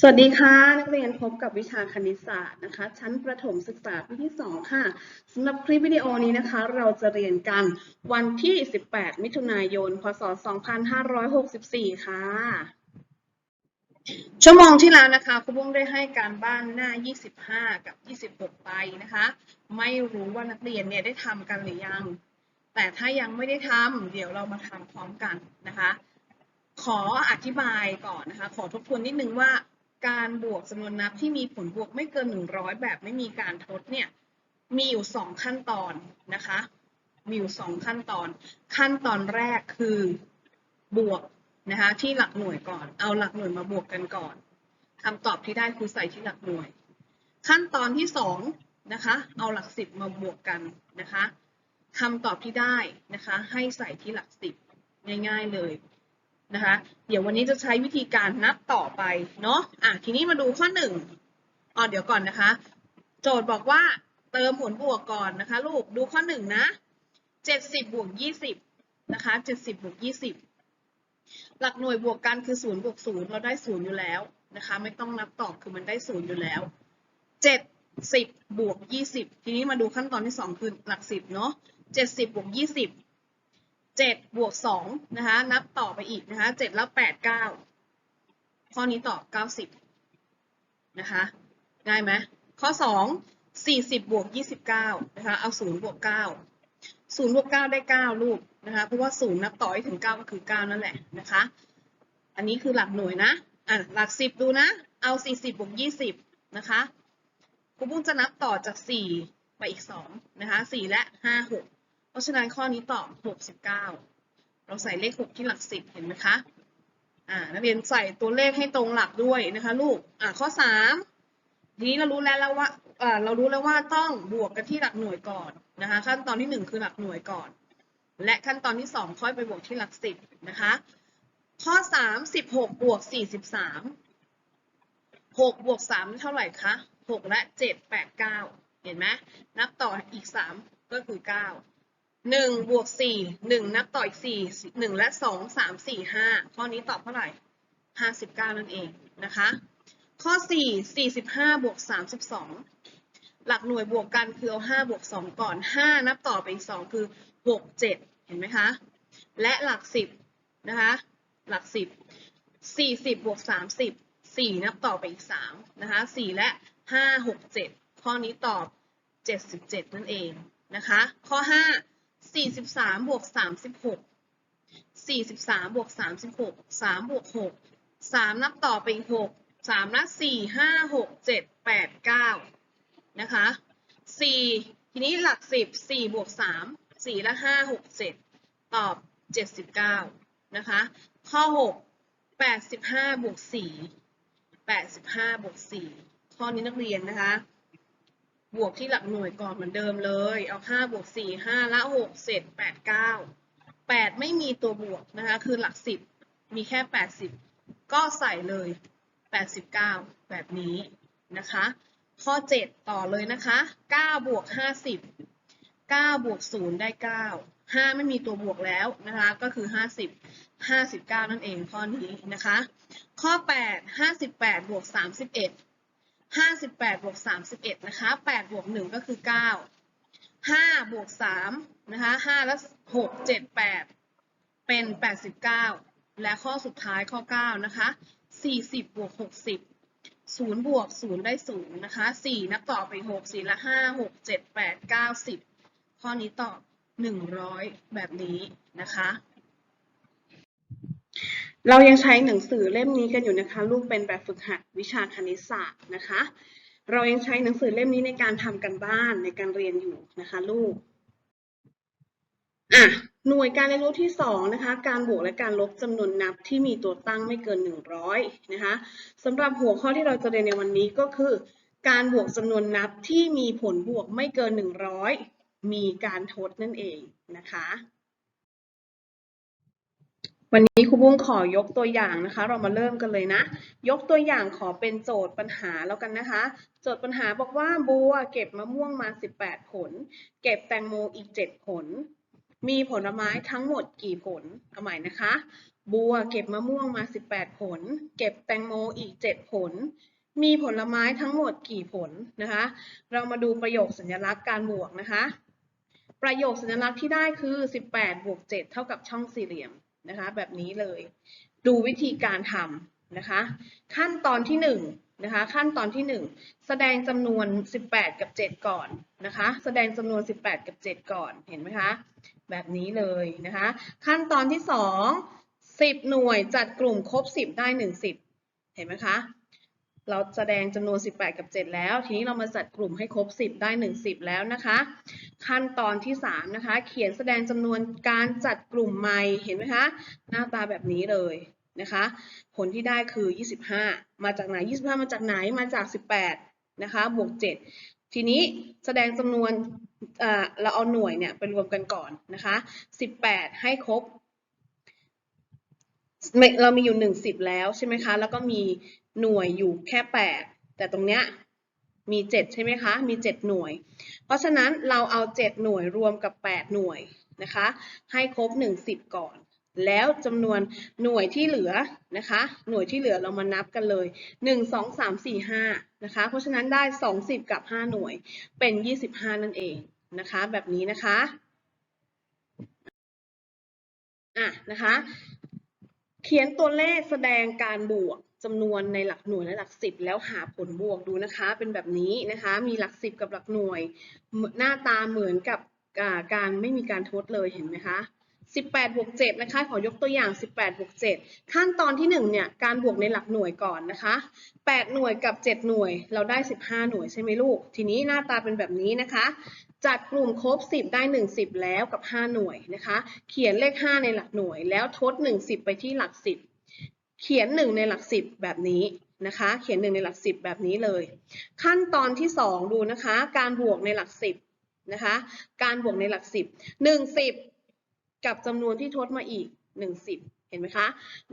สวัสดีค่ะ นักเรียนพบกับวิชาคณิตศาสตร์นะคะ ชั้นประถมศึกษาปีที่ 2 ค่ะสำหรับคลิปวิดีโอนี้นะคะ เราจะเรียนกันวันที่ 18 มิถุนายน พศ 2564 ค่ะ ชั่วโมงที่แล้วนะคะครูบุ้งได้ให้การบ้านหน้า 25 กับ 26 ไปนะคะ ไม่รู้ว่านักเรียนเนี่ยได้ทำกันหรือยัง แต่ถ้ายังไม่ได้ทำเดี๋ยวเรามาทำพร้อมกันนะคะขออธิบายก่อนนะคะ ขอทบทวนนิดนึงว่า การบวกจำนวนนับที่มีผลบวกไม่เกิน 100 แบบไม่มีการทดเนี่ยมีอยู่ 2 ขั้นตอนนะคะ มีอยู่ 2 ขั้นตอน ขั้นตอนแรกคือบวกนะคะที่หลักหน่วยก่อน เอาหลักหน่วยมาบวกกันก่อนคำตอบที่ได้คือใส่ที่หลักหน่วย ขั้นตอนที่2นะคะเอาหลักสิบมาบวกกันนะคะคำตอบที่ได้นะคะให้ใส่ที่หลักสิบง่าย ๆเลย นะคะ เดี๋ยววันนี้จะใช้วิธีการนับต่อไปเนาะอะทีนี้มาดูข้อหนึ่งอ๋อเดี๋ยวก่อนนะคะ โจทย์บอกว่าเติมผลบวกก่อนนะคะ ลูกดูข้อหนึ่งนะเจ็ดสิบบวกยี่สิบนะคะเจ็ดสิบบวกยี่สิบหลักหน่วยบวกกันคือศูนย์บวกศูนย์เราได้ศูนย์อยู่แล้วนะคะ ไม่ต้องนับต่อคือมันได้ศูนย์อยู่แล้วเจ็ดสิบบวกยี่สิบทีนี้มาดูขั้นตอนที่สองคือหลักสิบเนาะเจ็ดสิบบวกยี่สิบ เจ็ดบวกสองนะคะนับต่อไปอีกนะคะเจ็ดแล้วแปดเก้าข้อนี้ตอบเก้าสิบนะคะได้ไหมข้อสองสี่สิบบวกยี่สิบเก้านะคะเอาศูนย์บวกเก้าศูนย์บวกเก้าได้เก้าลูกนะคะเพราะว่าศูนย์นับต่อให้ถึงเก้าก็คือเก้านั่นแหละนะคะอันนี้คือหลักหน่วยนะอะหลักสิบดูนะ เอาสี่สิบบวกยี่สิบนะคะครูบุ้งจะนับต่อจากสี่ไปอีกสองนะคะสี่และห้าหก เพราะฉะนั้นข้อนี้ตอบ 69 เราใส่เลข 6 ที่หลัก 10 เห็นไหมคะอ่านักเรียนใส่ตัวเลขให้ตรงหลักด้วยนะคะลูกอ่าข้อ 3 ทีนี้เรารู้แล้วแล้วว่าอ่าเรารู้แล้วว่าต้องบวกกันที่หลักหน่วยก่อนนะคะ ขั้นตอนที่ 1 คือหลักหน่วยก่อน และขั้นตอนที่ 2 ค่อยไปบวกที่หลัก 10 นะคะ ข้อ 3 16บวก43 6บวก3เท่าไหร่คะ6และ 7 8 9 เห็นไหมนับต่ออีก 3 ก็คือ 9 หนึ่งบวกสี่หนึ่งนับต่ออีกสี่หนึ่งและสองสามสี่ห้าข้อนี้ตอบเท่าไหร่ห้าสิบเก้านั่นเองนะคะ ข้อสี่สี่สิบห้าบวกสามสิบสองหลักหน่วยบวกกันคือเอาห้าบวกสองก่อนห้านับต่อไปอีกสองคือหกเจ็ดเห็นไหมคะ และหลักสิบนะคะ หลักสิบสี่สิบบวกสามสิบสี่นับต่อไปอีกสามนะคะสี่และห้าหกเจ็ดข้อนี้ตอบเจ็ดสิบเจ็ดนั่นเองนะคะ ข้อห้า สี่สิบสามบวกสามสิบหกสี่สิบสามบวกสามสิบหกสามบวกหกสามนับต่อไปอีกหกสามละสี่ห้าหกเจ็ดแปดเก้านะคะสี่ทีนี้หลักสิบสี่บวกสามสี่ละห้าหกเจ็ดตอบเจ็ดสิบเก้านะคะข้อหกแปดสิบห้าบวกสี่แปดสิบห้าบวกสี่ข้อนี้นักเรียนนะคะ บวกที่หลักหน่วยก่อนเหมือนเดิมเลย เอาห้าบวกสี่ห้าละหกเศษแปดเก้าแปดไม่มีตัวบวกนะคะ คือหลักสิบมีแค่แปดสิบก็ใส่เลยแปดสิบเก้าแบบนี้นะคะ ข้อเจ็ดต่อเลยนะคะเก้าบวกห้าสิบเก้าบวกศูนย์ได้เก้าห้าไม่มีตัวบวกแล้วนะคะ ก็คือห้าสิบห้าสิบเก้านั่นเองข้อนี้นะคะ ข้อแปดห้าสิบแปดบวกสามสิบเอ็ด ห้าสิบแปดบวกสามสิบเอ็ดนะคะแปดบวกหนึ่งก็คือเก้าห้าบวกสามนะคะห้าแล้วหกเจ็ดแปดเป็นแปดสิบเก้าและข้อสุดท้ายข้อเก้านะคะสี่สิบบวกหกสิบศูนย์บวกศูนย์ได้ศูนย์นะคะสี่นับต่อไปหกสี่ละห้าหกเจ็ดแปดเก้าสิบข้อนี้ตอบหนึ่งร้อยแบบนี้นะคะ เรายังใช้หนังสือเล่มนี้กันอยู่นะคะ ลูกเป็นแบบฝึกหัดวิชาคณิตศาสตร์นะคะ เรายังใช้หนังสือเล่มนี้ในการทำกันบ้านในการเรียนอยู่นะคะ ลูกอะหน่วยการเรียนรู้ที่สองนะคะ การบวกและการลบจำนวนนับที่มีตัวตั้งไม่เกิน 100นะคะสำหรับหัวข้อที่เราจะเรียนในวันนี้ก็คือ การบวกจำนวนนับที่มีผลบวกไม่เกิน 100 มีการทดนั่นเองนะคะ วันนี้ครูบุ้งขอยกตัวอย่างนะคะ เรามาเริ่มกันเลยนะ ยกตัวอย่างขอเป็นโจทย์ปัญหาแล้วกันนะคะ โจทย์ปัญหาบอกว่าบัวเก็บมะม่วงมา 18 ผล เก็บแตงโมอีก 7 ผล มีผลไม้ทั้งหมดกี่ผลเอาใหม่นะคะ บัวเก็บมะม่วงมา 18 ผล เก็บแตงโมอีก 7 ผล มีผลไม้ทั้งหมดกี่ผลนะคะ เรามาดูประโยคสัญลักษณ์การบวกนะคะ ประโยคสัญลักษณ์ที่ได้คือ 18 บวก 7 เท่ากับช่องสี่เหลี่ยม นะคะแบบนี้เลย ดูวิธีการทำนะคะ ขั้นตอนที่1นะคะขั้นตอนที่ 1 แสดงจำนวน 18 กับ 7 ก่อนนะคะ แสดงจำนวน 18 กับ 7 ก่อนเห็นไหมคะแบบนี้เลยนะคะ ขั้นตอนที่ 2 10 หน่วยจัดกลุ่มครบ 10 ได้ 1 10 เห็นไหมคะ เราแสดงจำนวน 18 กับ 7 แล้ว ทีนี้เรามาจัดกลุ่มให้ครบ 10 ได้ 10 แล้วนะคะ ขั้นตอนที่ 3 นะคะ เขียนแสดงจำนวนการจัดกลุ่มใหม่ เห็นไหมคะ หน้าตาแบบนี้เลยนะคะ ผลที่ได้คือ 25 มาจากไหน 25 มาจากไหน มาจาก 18 นะคะ บวก 7 ทีนี้แสดงจำนวนเราเอาหน่วยเนี่ยไปรวมกันก่อนนะคะ 18 ให้ครบเรามีอยู่หนึ่งสิบแล้วใช่ไหมคะ แล้วก็มี หน่วยอยู่แค่แปดแต่ตรงเนี้ยมีเจ็ดใช่ไหมคะ มีเจ็ดหน่วย เพราะฉะนั้นเราเอาเจ็ดหน่วยรวมกับแปดหน่วยนะคะ ให้ครบหนึ่งสิบก่อน แล้วจำนวนหน่วยที่เหลือนะคะ หน่วยที่เหลือเรามานับกันเลยหนึ่งสองสามสี่ห้านะคะ เพราะฉะนั้นได้สองสิบกับห้าหน่วย เป็นยี่สิบห้านั่นเองนะคะ แบบนี้นะคะ อะนะคะ เขียนตัวเลขแสดงการบวก จำนวนในหลักหน่วยและหลักสิบแล้วหาผลบวกดูนะคะ เป็นแบบนี้นะคะ มีหลักสิบกับหลักหน่วย หน้าตาเหมือนกับการไม่มีการทดเลยเห็นไหมคะ18บวก7นะคะ ขอยกตัวอย่าง 18บวก7ขั้นตอนที่1เนี่ย การบวกในหลักหน่วยก่อนนะคะ 8 หน่วยกับ 7 หน่วย เราได้ 15 หน่วยใช่ไหมลูก ทีนี้หน้าตาเป็นแบบนี้นะคะ จัดกลุ่มครบ 10 ได้ 1 10 แล้วกับ 5 หน่วยนะคะ เขียนเลข 5 ในหลักหน่วย แล้วทด 1 10 ไปที่หลัก 10 เขียน1ในหลัก10แบบนี้นะคะ เขียน1ในหลัก10แบบนี้เลย ขั้นตอนที่2ดูนะคะ การบวกในหลัก10นะคะ การบวกในหลัก10 1 10กับจำนวนที่ทดมาอีก1 10เห็นไหมคะ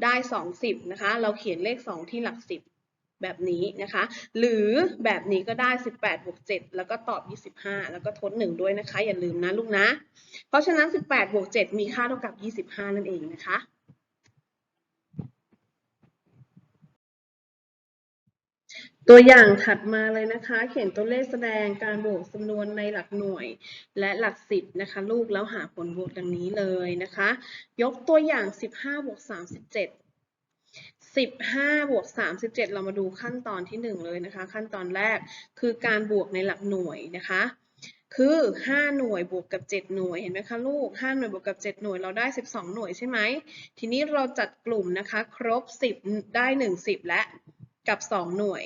ได้2 10นะคะ เราเขียนเลข2ที่หลัก10แบบนี้นะคะ หรือแบบนี้ก็ได้ 18บวก7แล้วก็ตอบ 25 แล้วก็ทด 1 ด้วยนะคะ อย่าลืมนะลูกนะ เพราะฉะนั้น 18บวก7มีค่าเท่ากับ 25 นั่นเองนะคะ ตัวอย่างถัดมาเลยนะคะ เขียนตัวเลขแสดงการบวกจำนวนในหลักหน่วยและหลักสิบนะคะ ลูกแล้วหาผลบวกดังนี้เลยนะคะ ยกตัวอย่าง 15บวก37 15บวก37 เรามาดูขั้นตอนที่ 1 เลยนะคะ ขั้นตอนแรกคือการบวกในหลักหน่วยนะคะ คือ 5 หน่วยบวกกับ 7 หน่วยเห็นไหมคะลูก 5 หน่วยบวกกับ 7 หน่วยเราได้ 12 หน่วยใช่ไหม ทีนี้เราจัดกลุ่มนะคะ ครบ 10 ได้ 1 10 และกับ 2 หน่วย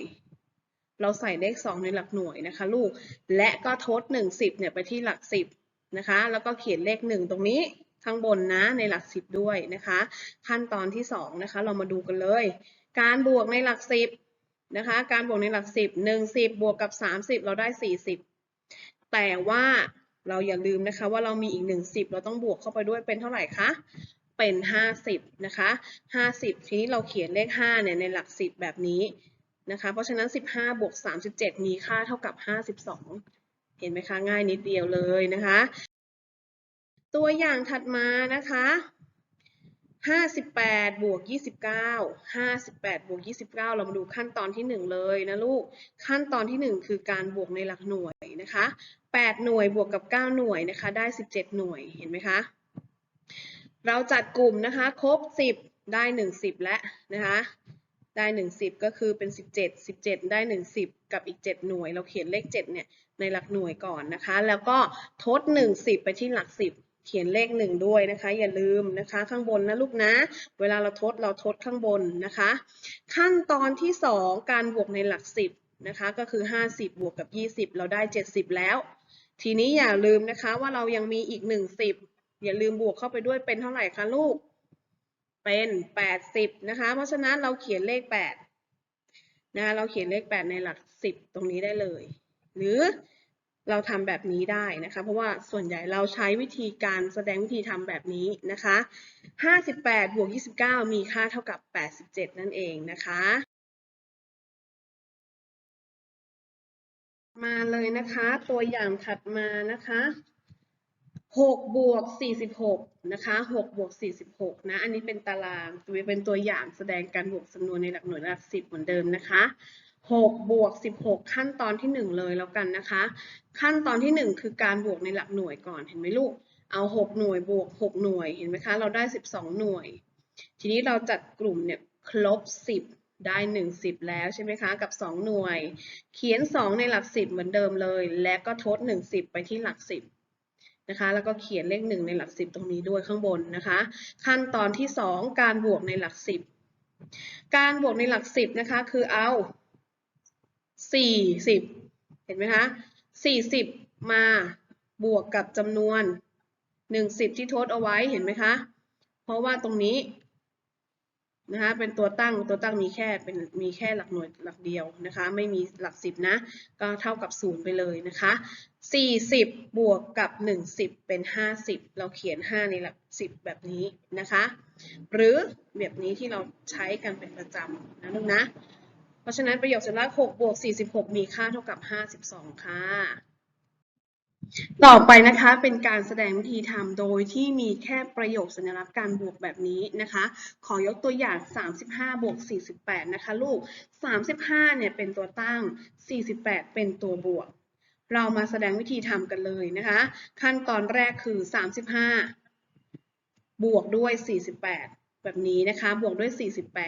เราใส่เลข 2 ในหลักหน่วยนะคะลูก และก็ทด 1 10เนี่ยไปที่หลัก 10นะคะ แล้วก็เขียนเลข 1 ตรงนี้ข้างบนนะในหลัก 10 ด้วยนะคะ ขั้นตอนที่ 2 นะคะ เรามาดูกันเลย การบวกในหลัก 10นะคะ การบวกในหลัก 10 1 10 บวกกับ 30 เราได้ 40 แต่ว่าเราอย่าลืมนะคะว่าเรามีอีก 1 10 เราต้องบวกเข้าไปด้วยเป็นเท่าไหร่คะเป็น 50 นะคะ 50 ทีนี้เราเขียนเลข 5 เนี่ยในหลัก 10 แบบนี้ นะคะ เพราะฉะนั้น 15 บวก 37 มีค่าเท่ากับ 52 เห็นไหมคะ ง่ายนิดเดียวเลยนะคะ ตัวอย่างถัดมานะคะ 58 บวก 29 58 บวก 29 เรามาดูขั้นตอนที่ 1 เลยนะลูก ขั้นตอนที่ 1 คือการบวกในหลักหน่วยนะคะ 8 หน่วยบวกกับ 9 หน่วยนะคะ ได้ 17 หน่วย เห็นไหมคะ เราจัดกลุ่มนะคะ ครบ 10 ได้ 1 10 แล้วนะคะ ได้1 10ก็คือเป็น17 17ได้1 10กับอีก7หน่วย เราเขียนเลข7เนี่ยในหลักหน่วยก่อนนะคะ แล้วก็ทด1 10ไปที่หลัก10เขียนเลข1ด้วยนะคะ อย่าลืมนะคะ ข้างบนนะลูกนะ เวลาเราทดเราทดข้างบนนะคะ ขั้นตอนที่2การบวกในหลัก10นะคะก็คือ 50 บวกกับ 20 เราได้ 70 แล้ว ทีนี้อย่าลืมนะคะว่าเรายังมีอีก 1 10 อย่าลืมบวกเข้าไปด้วยเป็นเท่าไหร่คะลูก เป็น 80 นะคะ เพราะฉะนั้นเราเขียนเลข 8นะคะเราเขียนเลข 8 ในหลัก 10 ตรงนี้ได้เลย หรือเราทำแบบนี้ได้นะคะ เพราะว่าส่วนใหญ่เราใช้วิธีการแสดงวิธีทำแบบนี้นะคะ 58 บวก 29 มีค่าเท่ากับ 87 นั่นเองนะคะ มาเลยนะคะ ตัวอย่างถัดมานะคะ 6บวก46นะคะ6บวก46นะอันนี้เป็นตารางเป็นตัวอย่างแสดงการบวกจำนวนในหลักหน่วยและหลักสิบเหมือนเดิมนะคะ6บวก16 ขั้นตอนที่ 1 เลยแล้วกันนะคะ ขั้นตอนที่ 1 คือการบวกในหลักหน่วยก่อนเห็นไหมลูก เอา 6 หน่วยบวก 6 หน่วยเห็นไหมคะ เราได้ 12 หน่วย ทีนี้เราจัดกลุ่มเนี่ยครบ 10 ได้ 1 10 แล้วใช่ไหมคะ กับ 2 หน่วย เขียน 2 ในหลัก 10 เหมือนเดิมเลย และก็ทด 1 10 ไปที่หลัก 10 นะคะ แล้วก็เขียนเลขหนึ่งในหลักสิบตรงนี้ด้วยข้างบนนะคะ ขั้นตอนที่สองการบวกในหลักสิบการบวกในหลักสิบนะคะ คือเอาสี่สิบเห็นไหมคะสี่สิบมาบวกกับจำนวนหนึ่งสิบที่ทดเอาไว้เห็นไหมคะ เพราะว่าตรงนี้ นะคะเป็นตัวตั้งตัวตั้งมีแค่เป็นมีแค่หลักหน่วยหลักเดียวนะคะไม่มีหลักสิบนะ ก็เท่ากับศูนย์ไปเลยนะคะ 40 บวกกับ 10 เป็น 50 เราเขียน 5 ในหลัก 10 แบบนี้นะคะ หรือแบบนี้ที่เราใช้กันเป็นประจำนะลูกนะ เพราะฉะนั้นประโยคสัญลักษณ์6บวก46 มีค่าเท่ากับ 52 ค่ะ ต่อไปนะคะเป็นการแสดงวิธีทำโดยที่มีแค่ประโยคสัญลักษณ์การบวกแบบนี้นะคะ ขอยกตัวอย่าง 35 บวก 48 นะคะลูก 35 เนี่ยเป็นตัวตั้ง 48 เป็นตัวบวก เรามาแสดงวิธีทำกันเลยนะคะ ขั้นตอนแรกคือ 35 บวกด้วย 48 แบบนี้นะคะ บวกด้วย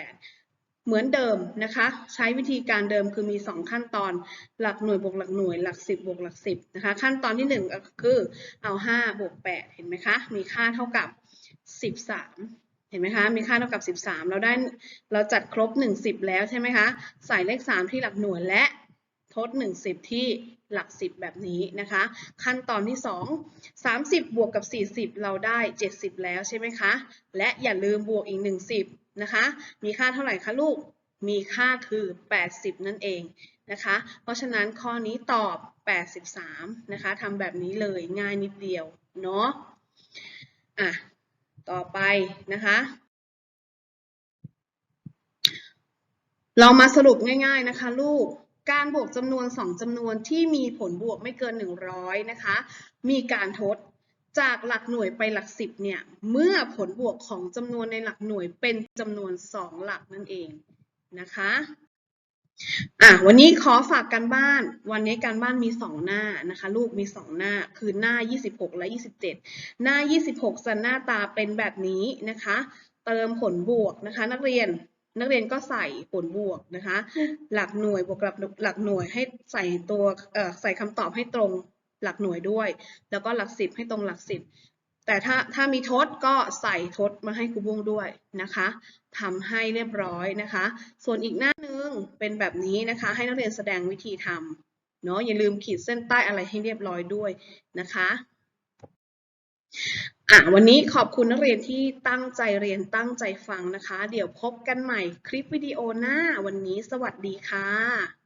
48 เหมือนเดิมนะคะ ใช้วิธีการเดิมคือมี 2 ขั้นตอนหลักหน่วยบวกหลักหน่วยหลัก 10บวกหลัก 10นะคะขั้นตอนที่ 1 ก็คือเอา 5 บวก 8 เห็นไหมคะมีค่าเท่ากับ 13 เห็นไหมคะมีค่าเท่ากับ 13 เราได้เราจัดครบ 1 10 แล้วใช่ไหมคะใส่เลข 3 ที่หลักหน่วยและทด 1 10 ที่หลัก 10 แบบนี้นะคะ ขั้นตอนที่ 2 30 บวกกับ 40 เราได้ 70 แล้วใช่ไหมคะและอย่าลืมบวกอีก 1 10 นะคะ มีค่าเท่าไหร่คะลูก มีค่าคือ 80 นั่นเองนะคะ เพราะฉะนั้นข้อนี้ตอบ 83 นะคะทำแบบนี้เลยง่ายนิดเดียวเนาะ อะ ต่อไปนะคะ เรามาสรุปง่าย ๆนะคะลูกการบวกจำนวน 2จำนวนที่มีผลบวกไม่เกิน 100 นะคะ มีการทด จากหลักหน่วยไปหลัก10เนี่ย เมื่อผลบวกของจำนวนในหลักหน่วยเป็นจำนวน 2 หลักนั่นเองนะคะอะวันนี้ขอฝากกันบ้าน วันนี้การบ้านมี 2 หน้านะคะลูกมี 2 หน้าคือหน้า 26 และ 27 หน้า 26 จะหน้าตาเป็นแบบนี้นะคะ เติมผลบวกนะคะ นักเรียนนักเรียนก็ใส่ผลบวกนะคะ หลักหน่วยบวกกับหลักหน่วยให้ใส่ตัวใส่คำตอบให้ตรง หลักหน่วยด้วย แล้วก็หลักสิบให้ตรงหลักสิบแต่ถ้าถ้ามีทดก็ใส่ทดมาให้ครูบุ้งด้วยนะคะทำให้เรียบร้อยนะคะ ส่วนอีกหน้าหนึ่งเป็นแบบนี้นะคะ ให้นักเรียนแสดงวิธีทำเนาะอย่าลืมขีดเส้นใต้อะไรให้เรียบร้อยด้วยนะคะอะวันนี้ขอบคุณนักเรียนที่ตั้งใจเรียนตั้งใจฟังนะคะ เดี๋ยวพบกันใหม่คลิปวิดีโอหน้าวันนี้สวัสดีค่ะ